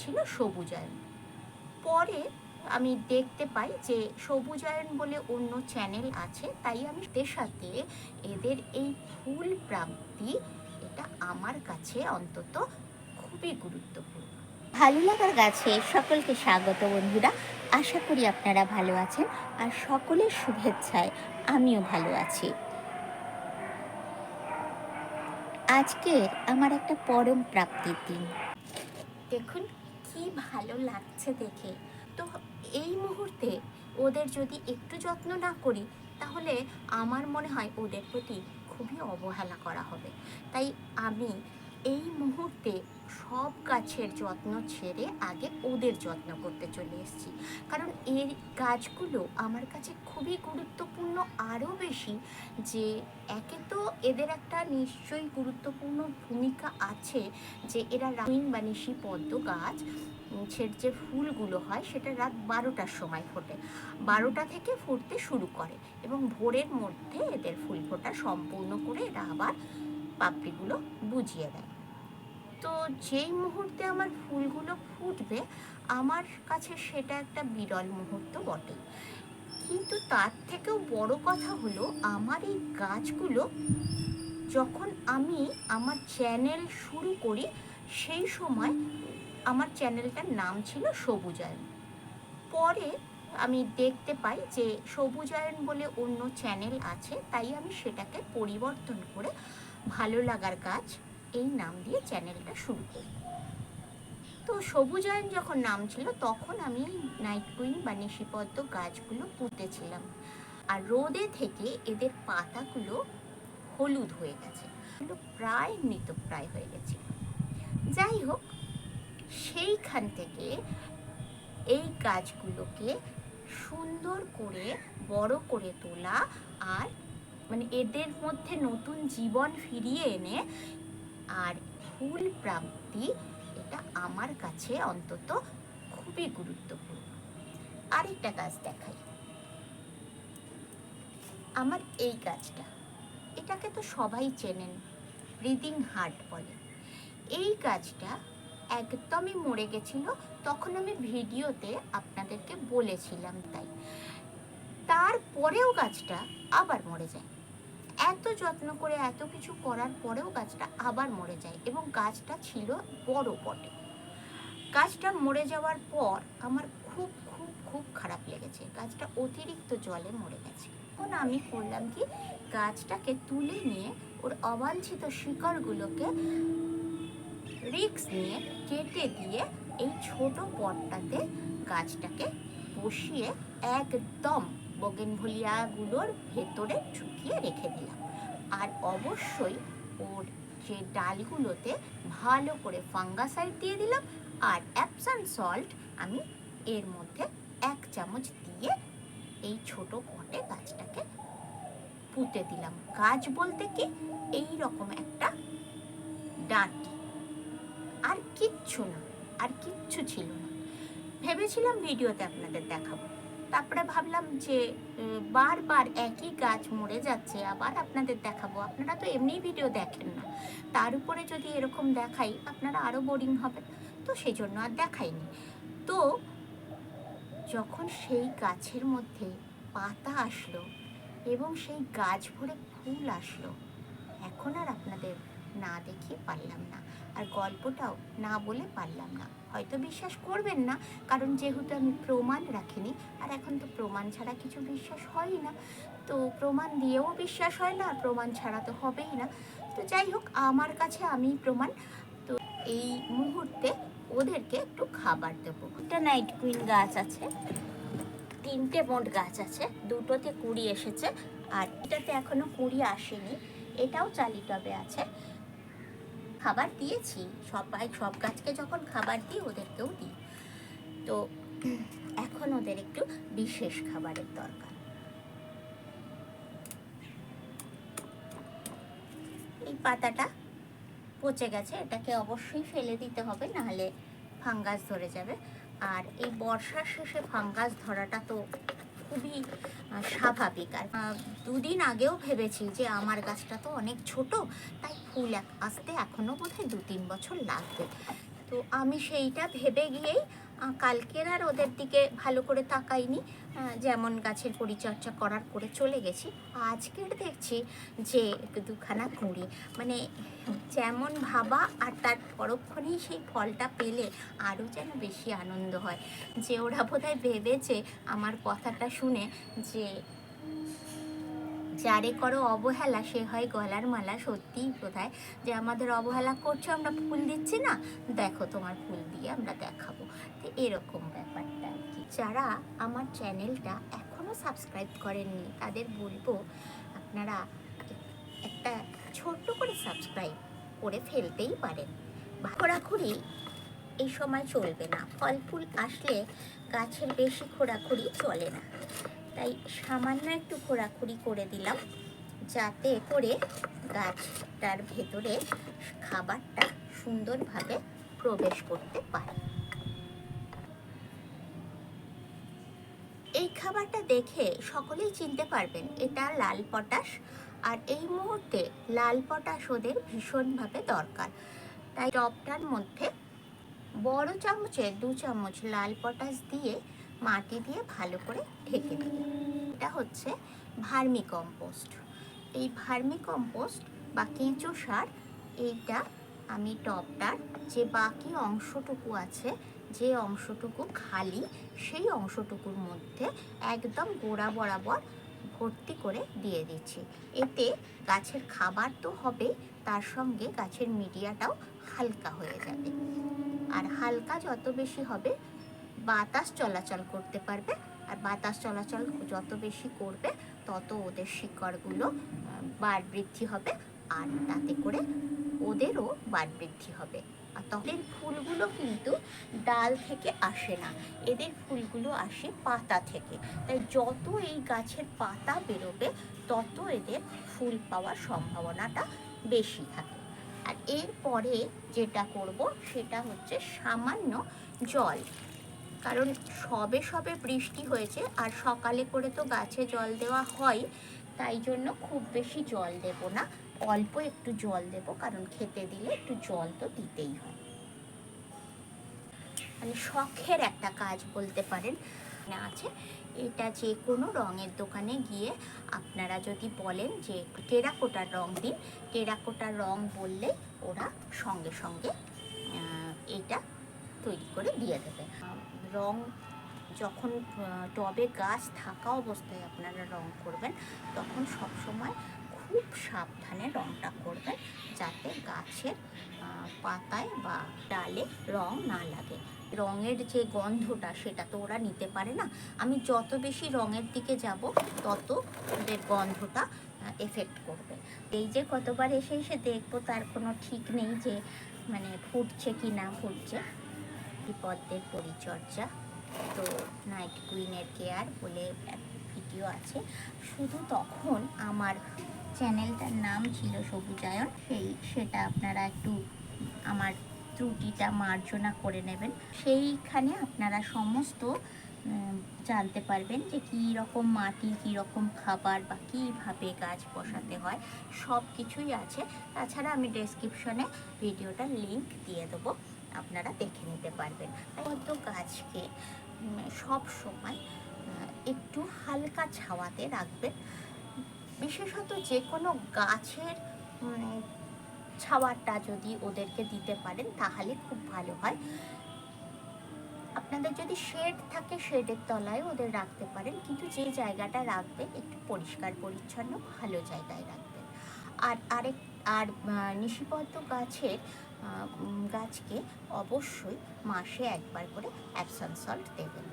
ছিল সবুজায়ন পরে আমি দেখতে পাই যে সবুজায়ন বলে অন্য চ্যানেল আছে, তাই আমি এদের সাথে এদের এই ফুল প্রাপ্তি এটা আমার কাছে অন্তত খুবই গুরুত্বপূর্ণ। ভালো লাগার গাছে সকলকে স্বাগত বন্ধুরা। আশা করি আপনারা ভালো আছেন আর সকলের শুভেচ্ছায় আমিও ভালো আছি। আজকের আমার একটা পরম প্রাপ্তির দিন। দেখুন কি ভালো লাগছে দেখে? তো এই মুহূর্তে ওদের যদি একটু যত্ন না করি, তাহলে আমার মনে হয় ওদের প্রতি খুবই অবহেলা করা হবে। তাই আমি এই মুহূর্তে সব গাছের যত্ন ছেড়ে আগে ওদের যত্ন করতে চলে এসেছি। কারণ এই গাছগুলো আমার কাছে খুবই গুরুত্বপূর্ণ আরও বেশি যে একে তো এদের একটা নিশ্চয়ই গুরুত্বপূর্ণ ভূমিকা আছে যে এরা রামিন বা নিশি পদ্ম গাছ সের যে ফুলগুলো হয় সেটা রাত বারোটার সময় ফোটে। বারোটা থেকে ফুটতে শুরু করে এবং ভোরের মধ্যে এদের ফুল ফোটা সম্পূর্ণ করে এরা আবার পাপড়িগুলো বুঝিয়ে দেয়। তো যেই মুহূর্তে আমার ফুলগুলো ফুটবে, আমার কাছে সেটা একটা বিরল মুহূর্ত বটে কিন্তু তার থেকেও বড় কথা হলো, আমার এই গাছগুলো যখন আমি আমার চ্যানেল শুরু করি, সেই সময় আমার চ্যানেলটার নাম ছিল সবুজায়ন। পরে আমি দেখতে পাই যে সবুজায়ন বলে অন্য চ্যানেল আছে, তাই আমি সেটাকে পরিবর্তন করে ভালো লাগার গাছ এই নাম দিয়ে চ্যানেলটা শুরু করি। তো সবুজায়ন যখন নাম ছিল, তখন আমি নাইট কুইন বা নিশিপদ্ম গাছগুলো পুঁতেছিলাম। আর রোদে থেকে এদের পাতাগুলো হলুদ হয়ে গেছে। প্রায় মৃতপ্রায় হয়ে গেছে। যাই হোক, সেইখান থেকে এই গাছগুলোকে সুন্দর করে, বড় করে তোলা আর মানে এদের মধ্যে নতুন জীবন ফিরিয়ে এনে আর ফুল প্রাপ্তি এটা আমার কাছে অন্তত খুবই গুরুত্বপূর্ণ। আরেকটা গাছ দেখাই। আমার এই গাছটা, এটাকে তো সবাই চেনেন, ব্রিদিং হার্ট বলে। এই গাছটা একদমই মরে গেছিল, তখন আমি ভিডিওতে আপনাদেরকে বলেছিলাম তাই। তারপরেও গাছটা আবার মরে যায়। এত যত্ন করে এত কিছু করার পরেও গাছটা আবার মরে যায় এবং গাছটা ছিল বড় বটে। গাছটা মরে যাওয়ার পর আমার খুব খুব খুব খারাপ লেগেছে। গাছটা অতিরিক্ত জলে মরে গেছে। তখন আমি করলাম কি, গাছটাকে তুলে নিয়ে ওর অবাঞ্ছিত শিকড়গুলোকে রিক্স নিয়ে কেটে দিয়ে এই ছোট পটটাতে গাছটাকে বসিয়ে একদম বগেনভলিয়াগুলোর ভেতরে ঢুকিয়ে রেখে দিলাম। আর অবশ্যই ওর যে ডালগুলোতে ভালো করে ফাঙ্গাসাইড দিয়ে দিলাম আর অ্যাপসান সল্ট আমি এর মধ্যে এক চামচ দিয়ে এই ছোট পটে গাছটাকে পুঁতে দিলাম। গাছ বলতে কি? এই রকম একটা ডাঁটি। আর কিচ্ছু না, আর কিচ্ছু ছিল না। ভেবেছিলাম ভিডিওতে আপনাদের দেখাবো। তারপরে ভাবলাম যে বারবার একই গাছ মরে যাচ্ছে, আবার আপনাদের দেখাবো। আপনারা তো এমনিই ভিডিও দেখেন না। তার উপরে যদি এরকম দেখাই, আপনারা আরও বোরিং হবে তো সেই জন্য আর দেখাইনি। তো যখন সেই গাছের মধ্যে পাতা আসলো এবং সেই গাছ ভরে ফুল আসলো, এখন আর আপনাদের না দেখিয়ে পারলাম না। আর গল্পটাও না বলে পারলাম না। হয়তো বিশ্বাস করবেন না, কারণ যেহেতু আমি প্রমাণ রাখিনি, আর এখন তো প্রমাণ ছাড়া কিছু বিশ্বাস হয়ই না। তো প্রমাণ দিয়েও বিশ্বাস হয় না, আর প্রমাণ ছাড়া তো হবেই না। তো যাই হোক, আমার কাছে আমি প্রমাণ। তো এই মুহূর্তে ওদেরকে একটু খাবার দেবো। একটা নাইট কুইন গাছ আছে, তিনটে মোট গাছ আছে, দুটোতে কুড়ি এসেছে, আর এটাতে এখনও কুড়ি আসেনি। এটাও চালি টবে আছে। খাবার দিয়েছি, সবাই সব গাছকে যখন খাবার দিই, ওদেরকেও দিই। তো এখন ওদের একটু বিশেষ খাবারের দরকার। এই পাতাটা পচে গেছে, এটাকে অবশ্যই ফেলে দিতে হবে, নাহলে ফাঙ্গাস ধরে যাবে। আর এই বর্ষার শেষে ফাঙ্গাস ধরাটা তো খুবই স্বাভাবিক। আর দুদিন আগেও ভেবেছি যে আমার গাছটা তো অনেক ছোট, তাই ফুল আসতে এখনও বোধহয় দু তিন বছর লাগবে। তো আমি সেইটা ভেবে গিয়েই কালকের আর ওদের দিকে ভালো করে তাকাইনি যেমন গাছের পরিচর্যা করার করে চলে গেছি। আজকের দেখছি যে দুখানা কুঁড়ি। মানে যেমন ভাবা আর তার পরক্ষণেই সেই ফলটা পেলে আরও যেন বেশি আনন্দ হয়। যে ওরা বোধহয় ভেবেছে আমার কথাটা শুনে যে যারে করো অবহেলা, সে হয় গলার মালা, সত্যিই বোধহয় যে আমাদের অবহেলা করছ, আমরা ফুল দিচ্ছি না। দেখো তোমার ফুল দিয়ে আমরা দেখাবো। তো এরকম ব্যাপারটা আর কি। যারা আমার চ্যানেলটা এখনও সাবস্ক্রাইব করেননি, তাদের বলব আপনারা একটা ছোট্ট করে সাবস্ক্রাইব করে ফেলতেই পারেন। খোরাখুরি এই সময় চলবে না। ফল ফুল আসলে গাছের বেশি খোরাখুরি চলে না। তাই সামান্য একটু খোরাখুরি করে দিলাম যাতে করে গাছটার ভেতরে খাবারটা সুন্দরভাবে প্রবেশ করতে পারে। এই খাবারটা দেখে সকলেই চিনতে পারবেন এটা লাল পটাশ আর এই মুহূর্তে লাল পটাশ ওদের ভীষণভাবে দরকার। তাই টপটার মধ্যে বড় চামচে দু চামচ লাল পটাশ দিয়ে মাটি দিয়ে ভালো করে ঢেকে দিলাম। এটা হচ্ছে ভার্মি কম্পোস্ট এই ভার্মি কম্পোস্ট বা কেঁচো সার, এইটা আমি টপটার যে বাকি অংশটুকু আছে, যে অংশটুকু খালি, সেই অংশটুকুর মধ্যে একদম গোড়া বরাবর ভর্তি করে দিয়ে দিচ্ছি। এতে গাছের খাবার তো হবে তার সঙ্গে গাছের মিডিয়াটাও হালকা হয়ে যাবে। আর হালকা যত বেশি হবে বাতাস চলাচল করতে পারবে। আর বাতাস চলাচল যত বেশি করবে, তত ওদের শিকড়গুলো বার বৃদ্ধি হবে। আর তাতে করে ওদেরও বার বৃদ্ধি হবে। আর তখন ফুলগুলো কিন্তু ডাল থেকে আসে না। এদের ফুলগুলো আসে পাতা থেকে। তাই যত এই গাছের পাতা বেরোবে, তত এদের ফুল পাওয়ার সম্ভাবনাটা বেশি থাকে। আর এরপরে যেটা করব, সেটা হচ্ছে সামান্য জল। কারণ সবে সবে বৃষ্টি হয়েছে আর সকালে করে তো গাছে জল দেওয়া হয়, তাই জন্য খুব বেশি জল দেব না। অল্প একটু জল দেব, কারণ খেতে দিলে একটু জল তো দিতেই হয়। মানে শখের একটা কাজ বলতে পারেন। আছে, এটা যে কোনো রঙের দোকানে গিয়ে আপনারা যদি বলেন যে টেরাকোটার রং দিন, টেরাকোটার রং বললে ওরা সঙ্গে সঙ্গে এটা তৈরি করে দিয়ে দেবে। রং যখন টবে গাছ থাকা অবস্থায় আপনারা রং করবেন, তখন সব সময় খুব সাবধানে রংটা করবেন যাতে গাছের পাতায় বা ডালে রং না লাগে। রঙের যে গন্ধটা সেটা তো ওরা নিতে পারে না। আমি যত বেশি রঙের দিকে যাব, তত ওদের গন্ধটা এফেক্ট করবে। এই যে কতবার এসে এসে দেখব তার কোনো ঠিক নেই যে মানে ফুটছে কি না ফুটছে। বিপদের পরিচর্যা। তো নাইট কুইনের কেয়ার বলে ভিডিও আছে। শুধু তখন আমার চ্যানেলটার নাম ছিল সবুজায়ন, সেই সেটা আপনারা একটু আমার ত্রুটিটা মার্জনা করে নেবেন। সেইখানে আপনারা সমস্ত জানতে পারবেন যে কী রকম মাটি, কী রকম খাবার বা কীভাবে গাছ বসাতে হয় সব কিছুই আছে। তাছাড়া আমি ডেসক্রিপশনে ভিডিওটার লিংক দিয়ে দেবো। আপনারা দেখে নিতে পারবেন। মধ্য গাছকে সব সময় একটু হালকা ছাওয়াতে রাখবেন। বিশেষত যে কোনো গাছের ছাওয়াটা যদি ওদেরকে দিতে পারেন, তাহলে খুব ভালো হয়। আপনাদের যদি শেড থাকে, শেডের তলায় ওদের রাখতে পারেন, কিন্তু যে জায়গাটা রাখবেন, একটু পরিষ্কার, পরিচ্ছন্ন, ভালো জায়গায় রাখবেন। আর আরেক, আর নিশিবদ্ধ গাছের গাছকে অবশ্যই মাসে একবার করে অ্যাপসান সল্ট দেবেন।